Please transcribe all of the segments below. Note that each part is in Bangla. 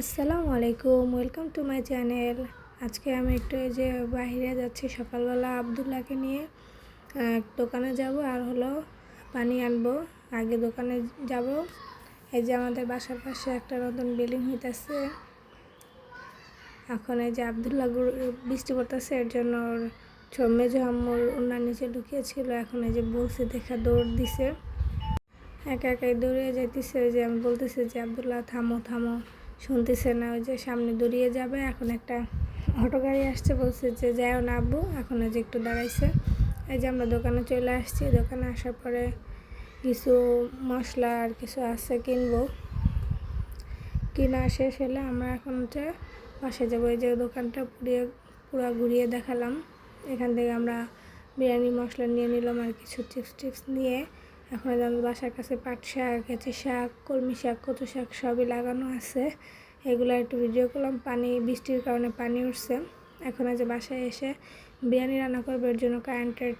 আসসালামু আলাইকুম ওয়েলকাম টু মাই চ্যানেল আজকে আমি একটু এই যে বাইরে যাচ্ছি সকালবেলা আবদুল্লাহকে নিয়ে দোকানে যাব আর হলো পানি আনব। আগে দোকানে যাব। এই যে আমাদের বাসার পাশে একটা নতুন বিল্ডিং হইতেছে। এখন এই যে আবদুল্লাহ গুর- বৃষ্টি পড়তেছে, এর জন্য ওর মেজো আম্মুর ওনার নিচে ঢুকিয়েছিল। এখন এই যে বলছে দেখা দৌড় দিছে। একা একাই দৌড়িয়ে যাইতেছে। যে আমি বলতেছি যে, আবদুল্লাহ, থামো থামো। শুনতেছে না, ওই যে সামনে দৌড়িয়ে যাবে, এখন একটা অটো গাড়ি আসছে, বলছে যে যাও না আব্বু। এখন ওই যে একটু দাঁড়াইছে। এই যে আমরা দোকানে চলে আসছি, দোকানে আসার পরে কিছু মশলা আর কিছু আছে কিনবো। কিনা শেষ হলে আমরা এখন হচ্ছে বাসে যাব। এই যে দোকানটা পুড়িয়ে, পুরো ঘুরিয়ে দেখালাম। এখান থেকে আমরা বিরিয়ানি মশলা নিয়ে নিলাম আর কিছু চিপস টিপস নিয়ে। এখন আমাদের বাসার কাছে পাট শাক কেঁচি শাক, কলমি শাক, কচু শাক সবই লাগানো আছে। এগুলো একটু ভিডিও করলাম, পানি, বৃষ্টির কারণে পানি উঠছে। এখন যে বাসায় এসে বিরিয়ানি রান্না করব, এর জন্য কারেন্টের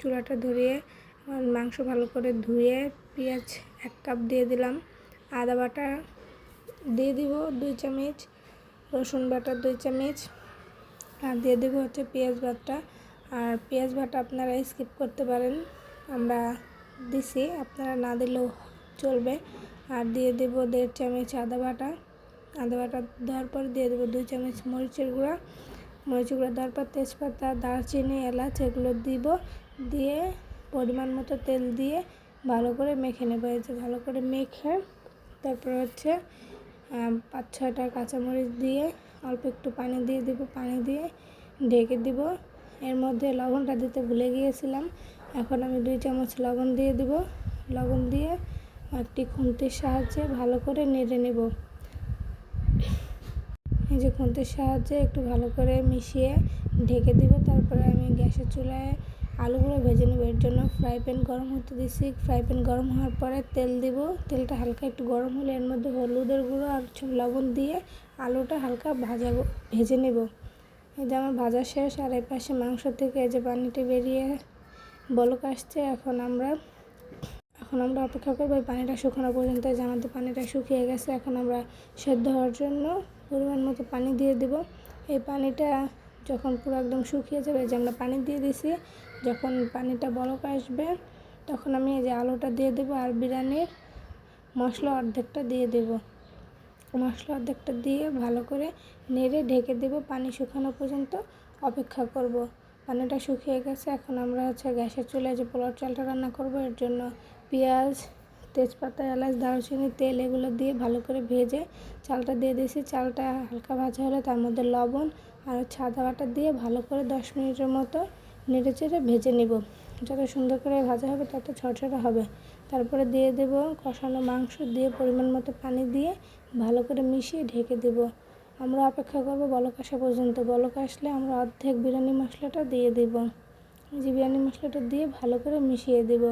চুলাটা ধরিয়ে মাংস ভালো করে ধুয়ে, পেঁয়াজ এক কাপ দিয়ে দিলাম। আদা বাটা দিয়ে দিব দুই চামচ, রসুন বাটা দুই চামচ, আর দিয়ে দেবো হচ্ছে পেঁয়াজ বাটা। আর পেঁয়াজ বাটা আপনারা স্কিপ করতে পারেন, আমরা দিছি, আপনারা না দিলেও চলবে। আর দিয়ে দেব দেড় চামচ আদা বাটা। আদা বাটা দেওয়ার পর দিয়ে দেবো দুই চামচ মরিচের গুঁড়া। মরিচের গুঁড়া দেওয়ার পর তেজপাতা, দারচিনি, এলাচ এগুলো দিব। দিয়ে পরিমাণ মতো তেল দিয়ে ভালো করে মেখে নেব। এই যে ভালো করে মেখে তারপর হচ্ছে পাঁচ ছয়টা কাঁচামরিচ দিয়ে অল্প একটু পানি দিয়ে দিব। পানি দিয়ে ঢেকে দিব। এর মধ্যে লবণটা দিতে ভুলে গিয়েছিলাম। এখন আমি দুই চামচ লবণ দিয়ে দিব। লবণ দিয়ে একটি খুন্তির সাহায্যে ভালো করে নেড়ে নেব। এই যে খুন্তির সাহায্যে একটু ভালো করে মিশিয়ে ঢেকে দিব। তারপরে আমি গ্যাসের চুলায় আলুগুলো ভেজে নেব। এর জন্য ফ্রাই প্যান গরম হতে দিছি। ফ্রাই প্যান গরম হওয়ার পরে তেল দিব। তেলটা হালকা একটু গরম হলে এর মধ্যে হলুদের গুঁড়ো আর লবণ দিয়ে আলুটা হালকা ভাজা ভেজে নেব। এই যে আমার ভাজা শেষ আর এই পাশে মাংস থেকে এই যে পানিটা বেরিয়ে বলক আসছে, এখন আমরা এখন আমরা অপেক্ষা করব পানিটা শুকানো পর্যন্ত। যে আমাদের পানিটা শুকিয়ে গেছে, এখন আমরা সেদ্ধ হওয়ার জন্য পরিমাণ মতো পানি দিয়ে দেব। এই পানিটা যখন পুরো একদম শুকিয়ে যাবে যে আমরা পানি দিয়ে দিছি, যখন পানিটা বলক আসবে, তখন আমি এই যে আলুটা দিয়ে দেবো আর বিরিয়ানির মশলা অর্ধেকটা দিয়ে দেবো। মশলা অর্ধেকটা দিয়ে ভালো করে নেড়ে ঢেকে দেব পানি শুকানো পর্যন্ত। অপেক্ষা করব। পানিটা শুকিয়ে গেছে। এখন আমরা হচ্ছে গ্যাসের চুলায় যে পোলাও চালটা রান্না করব, এর জন্য পেঁয়াজ, তেজপাতা, এলাচ, দারুচিনি, তেল এগুলো দিয়ে ভালো করে ভেজে চালটা দিয়ে দিয়েছি। চালটা হালকা ভাজা হলে তার মধ্যে লবণ আর আদা বাটা দিয়ে ভালো করে দশ মিনিটের মতো নেড়ে চেড়ে ভেজে নিব। যত সুন্দর করে ভাজা হবে তত ছড়ছড়া হবে। তারপরে দিয়ে দেব কষানো মাংস দিয়ে পরিমাণ মতো পানি দিয়ে ভালো করে মিশিয়ে ঢেকে দেব। আমরা অপেক্ষা করব বলক আসা পর্যন্ত। বলক আসলে আমরা অর্ধেক বিরিয়ানি মশলাটা দিয়ে দেব। যে বিরিয়ানি মশলাটা দিয়ে ভালো করে মিশিয়ে দেব।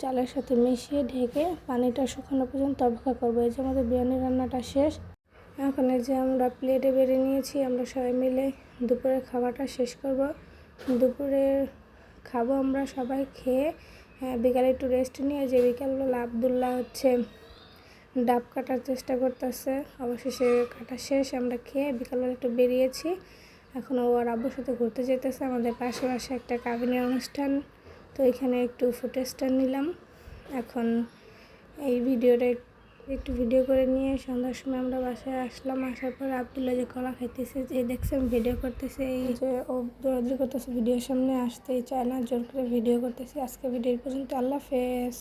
চালের সাথে মিশিয়ে ঢেকে পানিটা শুকানো পর্যন্ত অপেক্ষা করব। এই যে আমাদের বিরিয়ানি রান্নাটা শেষ। এখন এই যে আমরা প্লেটে বেড়ে নিয়েছি, আমরা সবাই মিলে দুপুরের খাবারটা শেষ করব। দুপুরে খাব আমরা সবাই খেয়ে বিকালে একটু রেস্ট নিয়ে যে বিকালবেলা আবদুল্লাহ হচ্ছে ডাব কাটার চেষ্টা করতেছে। অবশেষে কাটা শেষ, আমরা খেয়ে বিকালবেলা একটু বেরিয়েছি। এখন ও আর আব্বুর সাথে ঘুরতে যেতেছে আমাদের পাশে পাশে একটা কাবিনের অনুষ্ঠান। তো এখানে একটু ফুটেজটা নিলাম। এখন এই ভিডিওটা একটু ভিডিও করে নিয়ে সন্ধ্যার সময় আমরা বাসায় আসলাম। আসার পর আবদুল্লাহ যে কলা খাইতেছে যে দেখছেন ভিডিও করতেছে। এই যে ও দৌড়াদৌড়ি করতেছে ভিডিওর সামনে আসতেই চায় না, জোর করে ভিডিও করতেছে। আজকে ভিডিও পর্যন্ত, আল্লাহ হাফেজ।